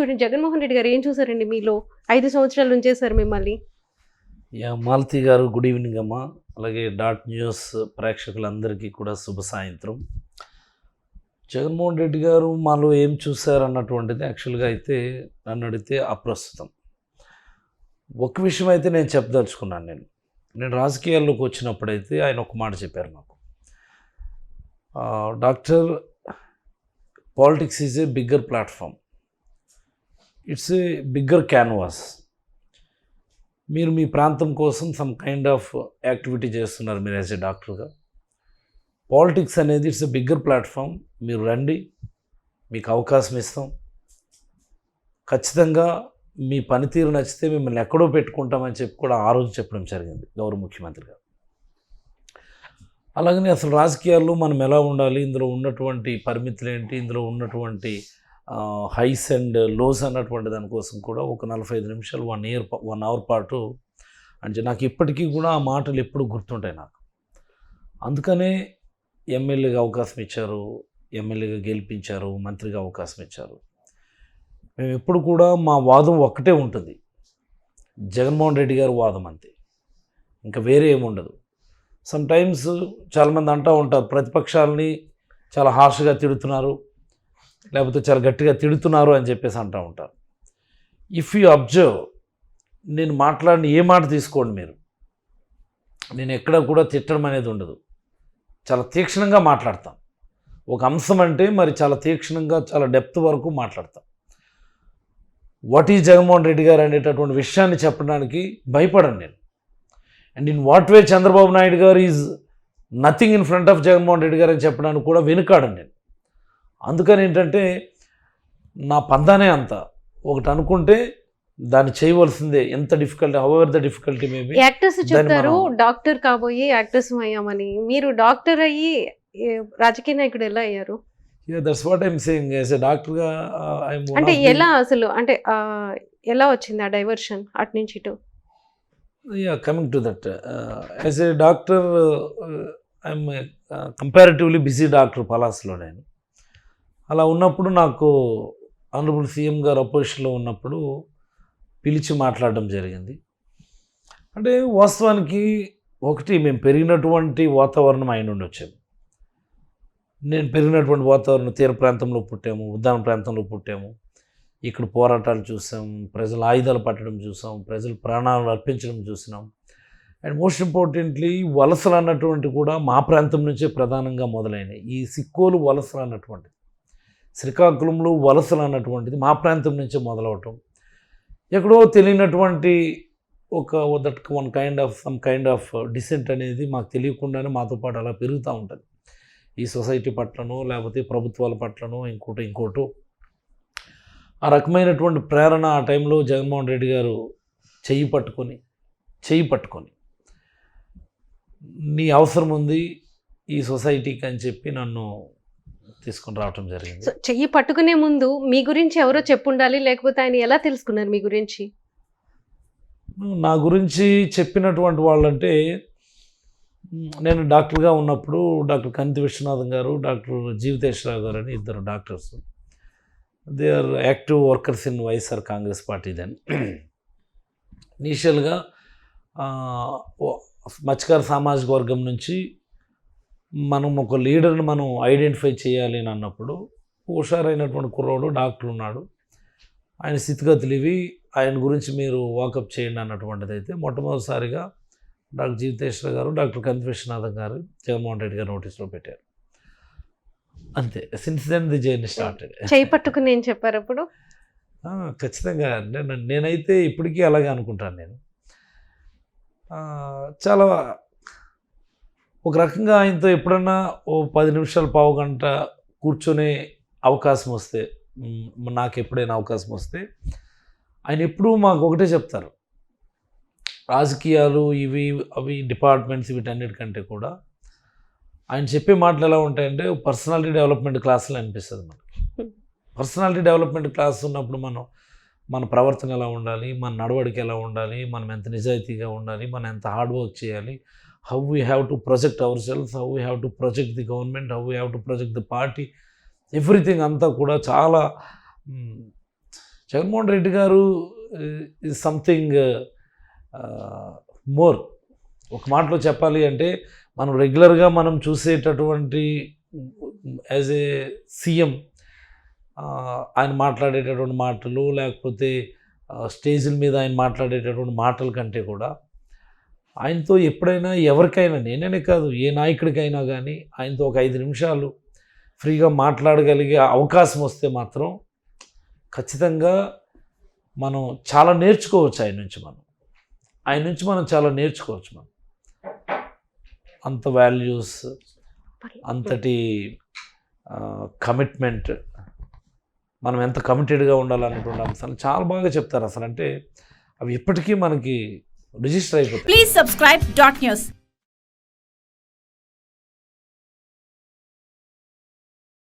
చూడండి జగన్మోహన్ రెడ్డి గారు ఏం చూసారండి మీలో? ఐదు సంవత్సరాలు ఉంచేశారు మిమ్మల్ని. యా మాలతి గారు గుడ్ ఈవినింగ్ అమ్మ. అలాగే డాట్ న్యూస్ ప్రేక్షకులందరికీ కూడా శుభ సాయంత్రం. జగన్మోహన్ రెడ్డి గారు మాలో ఏం చూశారు అన్నటువంటిది యాక్చువల్గా అయితే నన్ను అడిగితే అప్రస్తుతం. ఒక విషయం అయితే నేను చెప్పదలుచుకున్నాను నేను. నేను రాజకీయాల్లోకి వచ్చినప్పుడైతే ఆయన ఒక మాట చెప్పారు నాకు. Doctor politics is a bigger platform. It's a bigger canvas. మీరు మీ ప్రాంతం కోసం సమ్ కైండ్ ఆఫ్ యాక్టివిటీ చేస్తున్నారు మీరు యాజ్ ఏ డాక్టర్గా. పాలిటిక్స్ అనేది ఇట్స్ ఎ బిగ్గర్ ప్లాట్ఫామ్. మీరు రండి మీకు అవకాశం ఇస్తాం. ఖచ్చితంగా మీ పనితీరు నచ్చితే మిమ్మల్ని ఎక్కడో పెట్టుకుంటామని చెప్పి కూడా ఆ రోజు చెప్పడం జరిగింది గౌరవ ముఖ్యమంత్రి గారు. అలాగనే అసలు రాజకీయాల్లో మనం ఎలా ఉండాలి? ఇందులో ఉన్నటువంటి పరిమితులు ఏంటి? ఇందులో ఉన్నటువంటి హైస్ అండ్ లోస్ అన్నటువంటి దానికోసం కూడా ఒక నలభై ఐదు నిమిషాలు వన్ ఇయర్ వన్ అవర్ పాటు అంటే నాకు ఇప్పటికీ కూడా ఆ మాటలు ఎప్పుడు గుర్తుంటాయి నాకు. అందుకనే ఎమ్మెల్యేగా అవకాశం ఇచ్చారు ఎమ్మెల్యేగా గెలిపించారు మంత్రిగా అవకాశం ఇచ్చారు. మేము ఎప్పుడు కూడా మా వాదం ఒక్కటే ఉంటుంది. జగన్మోహన్ రెడ్డి గారు వాదం అంతే. ఇంకా వేరే ఏముండదు సమ్ టైమ్స్ చాలామంది అంటూ ఉంటారు ప్రతిపక్షాలని చాలా హార్ష్గా తిడుతున్నారు. లేకపోతే చాలా గట్టిగా తిడుతున్నారు అని చెప్పేసి అంటూ ఉంటారు. ఇఫ్ యూ అబ్జర్వ్ నేను మాట్లాడిన ఏ మాట తీసుకోండి మీరు. నేను ఎక్కడ కూడా తిట్టడం అనేది ఉండదు. చాలా తీక్షణంగా మాట్లాడతాం. ఒక అంశం అంటే మరి చాలా తీక్షణంగా చాలా డెప్త్ వరకు మాట్లాడతాం. వాట్ ఈజ్ జగన్మోహన్ రెడ్డి గారు అనేటటువంటి విషయాన్ని చెప్పడానికి భయపడను నేను. And in what way Chandrababu Naidu garu is nothing in front of Jaganmohan Reddy garu అని చెప్పడానికి కూడా వెనుకాడను నేను. అందుకని ఏంటంటే నా పందానే అంత. ఒకటి అనుకుంటే దాన్ని చేయవలసిందే. ఎంత difficulty however the difficulty maybe actors చెప్తారు డాక్టర్ కాబోయి యాక్టర్స్ అయ్యామని. మీరు డాక్టర్ అయ్యి రాజకీయ నాయకుడు ఎలా అయ్యారు? That's what I'm saying as a డాక్టర్గా అంటే ఎలా అసలు అంటే ఎలా వచ్చింది ఆ డైవర్షన్ అటు నుంచి ఇటు? Yeah coming to that as a doctor I'm comparatively busy doctor పలాస్లో నేను. అలా ఉన్నప్పుడు నాకు ఆనరబుల్ సీఎం గారు అపోజిషన్లో ఉన్నప్పుడు పిలిచి మాట్లాడడం జరిగింది. అంటే వాస్తవానికి ఒకటి మేము పెరిగినటువంటి వాతావరణం ఆయన నుండి వచ్చాము. నేను పెరిగినటువంటి వాతావరణం తీర ప్రాంతంలో పుట్టాము ఉద్దాన ప్రాంతంలో పుట్టాము. ఇక్కడ పోరాటాలు చూసాం ప్రజలు ఆయుధాలు పట్టడం చూసాం ప్రజలు ప్రాణాలు అర్పించడం చూసినాం. అండ్ మోస్ట్ ఇంపార్టెంట్లీ వలసలు అన్నటువంటి కూడా మా ప్రాంతం నుంచే ప్రధానంగా మొదలైనవి. ఈ సిక్కోలు వలసలు అన్నటువంటిది శ్రీకాకుళంలో వలసలు అన్నటువంటిది మా ప్రాంతం నుంచే మొదలవటం. ఎక్కడో తెలియనటువంటి ఒక that one kind of some kind of decent అనేది మాకు తెలియకుండానే మాతో పాటు అలా పెరుగుతూ ఉంటుంది. ఈ సొసైటీ పట్లను లేకపోతే ప్రభుత్వాల పట్లను ఇంకోటి ఇంకోటి. ఆ రకమైనటువంటి ప్రేరణ ఆ టైంలో జగన్మోహన్ రెడ్డి గారు చెయ్యి పట్టుకొని చెయ్యి పట్టుకొని నీ అవసరం ఉంది ఈ సొసైటీకి అని చెప్పి నన్ను తీసుకొని రావటం జరిగింది. సో చెయ్యి పట్టుకునే ముందు మీ గురించి ఎవరో చెప్పుండాలి లేకపోతే ఆయన ఎలా తెలుసుకున్నారు మీ గురించి? నా గురించి చెప్పినటువంటి వాళ్ళంటే నేను డాక్టర్గా ఉన్నప్పుడు డాక్టర్ కంతి విశ్వనాథం గారు డాక్టర్ జీవితేశ్వరరావు గారు అని ఇద్దరు doctors. They are active workers in YSR Congress party then ఇనీషియల్గా మత్స్యకార సామాజిక వర్గం నుంచి మనం ఒక లీడర్ని మనం ఐడెంటిఫై చేయాలి అని అన్నప్పుడు హుషారైనటువంటి కుర్రోడు డాక్టర్ ఉన్నాడు. ఆయన స్థితిగతులు ఇవి. ఆయన గురించి మీరు వాకప్ చేయండి అన్నటువంటిది అయితే మొట్టమొదటిసారిగా డాక్టర్ జీవితేశ్వర గారు డాక్టర్ విశ్వనాథన్ గారు జగన్మోహన్ రెడ్డి గారు నోటీస్లో పెట్టారు. అంతే. Since then the journey started చెయ్యి పట్టుకుని ఏం చెప్పారు అప్పుడు ఖచ్చితంగా. నేను నేనైతే ఇప్పటికీ అలాగే అనుకుంటాను నేను. చాలా ఒక రకంగా ఆయనతో ఎప్పుడన్నా ఓ పది నిమిషాలు పావు గంట కూర్చొనే అవకాశం వస్తే నాకు ఎప్పుడైనా అవకాశం వస్తే ఆయన ఎప్పుడూ మాకు ఒకటే చెప్తారు. రాజకీయాలు ఇవి అవి డిపార్ట్మెంట్స్ వీటన్నిటికంటే కూడా ఆయన చెప్పే మాటలు ఎలా ఉంటాయంటే పర్సనాలిటీ డెవలప్మెంట్ క్లాసులు అనిపిస్తుంది మనకి. పర్సనాలిటీ డెవలప్మెంట్ క్లాస్ ఉన్నప్పుడు మనం మన ప్రవర్తన ఎలా ఉండాలి మన నడవడిక ఎలా ఉండాలి మనం ఎంత నిజాయితీగా ఉండాలి మనం ఎంత హార్డ్ వర్క్ చేయాలి how we have to project our self how we have to project the government how we have to project the party everything అంతా కూడా చాలా జగన్మోహన్ రెడ్డి గారు ఇస్ సంథింగ్ మోర్ ఒక మాటలో చెప్పాలి అంటే మనం రెగ్యులర్గా మనం చూసేటటువంటి యాజ్ ఏ సీఎం ఆయన మాట్లాడేటటువంటి మాటలు లేకపోతే స్టేజ్ల మీద ఆయన మాట్లాడేటటువంటి మాటల కంటే కూడా ఆయనతో ఎప్పుడైనా ఎవరికైనా నేననే కాదు ఏ నాయకుడికైనా కానీ ఆయనతో ఒక ఐదు నిమిషాలు ఫ్రీగా మాట్లాడగలిగే అవకాశం వస్తే మాత్రం ఖచ్చితంగా మనం చాలా నేర్చుకోవచ్చు ఆయన నుంచి మనం. ఆయన నుంచి మనం చాలా నేర్చుకోవచ్చు మనం. అంత వాల్యూస్ అంతటి కమిట్మెంట్ మనం ఎంత కమిటెడ్గా ఉండాలన్నటువంటి అంశాలు చాలా బాగా చెప్తారు అసలు. అంటే అవి ఇప్పటికీ మనకి రిజిస్టర్ అయిపోతాయి Please subscribe dot news